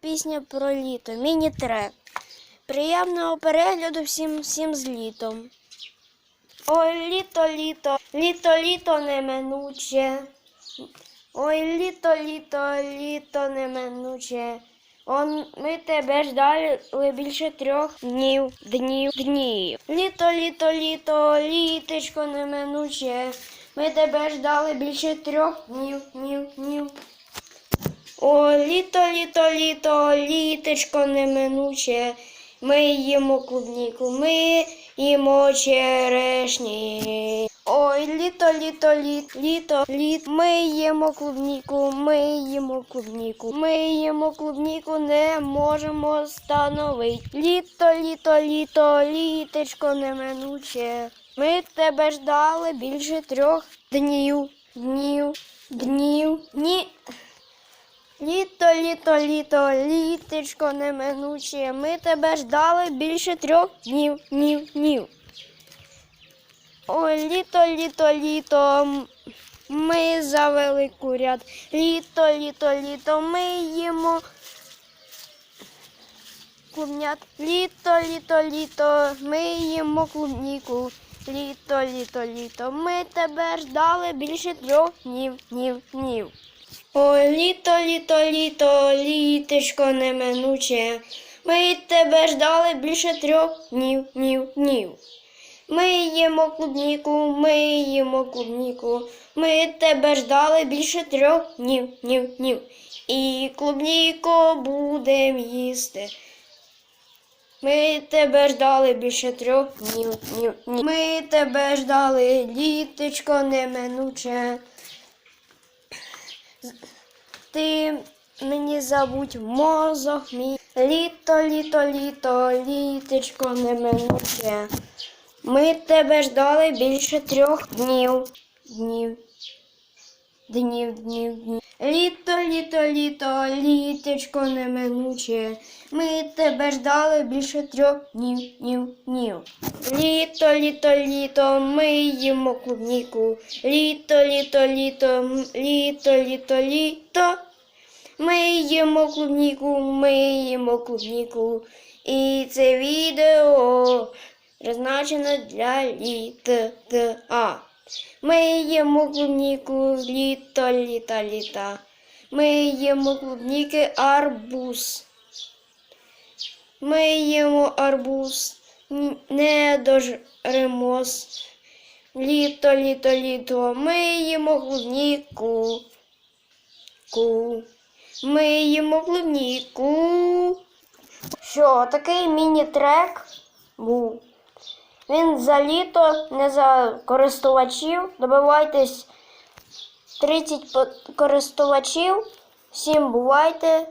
пісня про літо, міні-трек. Приємного перегляду всім, всім з літом. Ой, літо, літо, літо, літо неминуче. Ой, літо, літо, літо неминуче. Он ми тебе ждали більше трьох днів, днів, днів. Літо, літо, літо, літочко неминуче. Ми тебе ждали більше трьох днів, днів, днів. О, літо, літо, літо, літочко неминуче. Ми їмо клубніку, ми їмо черешні. Ой, літо, літо, літ, літо, літ. Ми їмо клубніку, ми їмо клубніку. Ми їмо клубніку, не можемо становить. Літо, літо, літо, літочко неминуче. Ми тебе ждали більше трьох днів, днів, днів, ні. Літо, літо, літо, літочко неминуче. Ми тебе ждали більше трьох днів, днів, днів. Ой, літо, літо, літо. Ми завели курят. Літо, літо, літо, ми їмо клубнят. Літо, літо, літо, ми їмо клубніку. Літо, літо, літо. Ми тебе ждали більше трьох днів, днів, днів. Ой, літо, літо, літо, літочко неминуче. Ми тебе ждали більше трьох днів, днів, днів. Ми їмо клубніку, ми їмо клубніку. Ми тебе ждали більше трьох днів, днів, днів. І клубніку будем їсти. Ми тебе ждали більше трьох днів, днів, днів. Ми тебе ждали, літочко неминуче. Ти мені забудь мозок мій. Літо, літо, літо, літочко неминуче. Ми тебе ждали більше трьох днів. Днів. Днів, днів, днів. Літо, літо, літо, літочко неминуче. Ми тебе ждали більше трьох днів, днів, днів. Літо, літо, літо, ми їмо клубніку. Літо, літо, літо, літо, літо, літо. Ми їмо клубніку, ми їмо клубніку. І це відео призначено для літа. Ми їмо клубніку, літо, літа, літа. Ми їмо клубніки арбуз. Ми їмо арбуз, не дожремось. Літо, літо, літо, ми їмо клубніку. Ку. Ми їмо клубніку. Що, такий міні-трек був. Він за літо, не за користувачів. Добивайтесь 30 користувачів. Всім бувайте.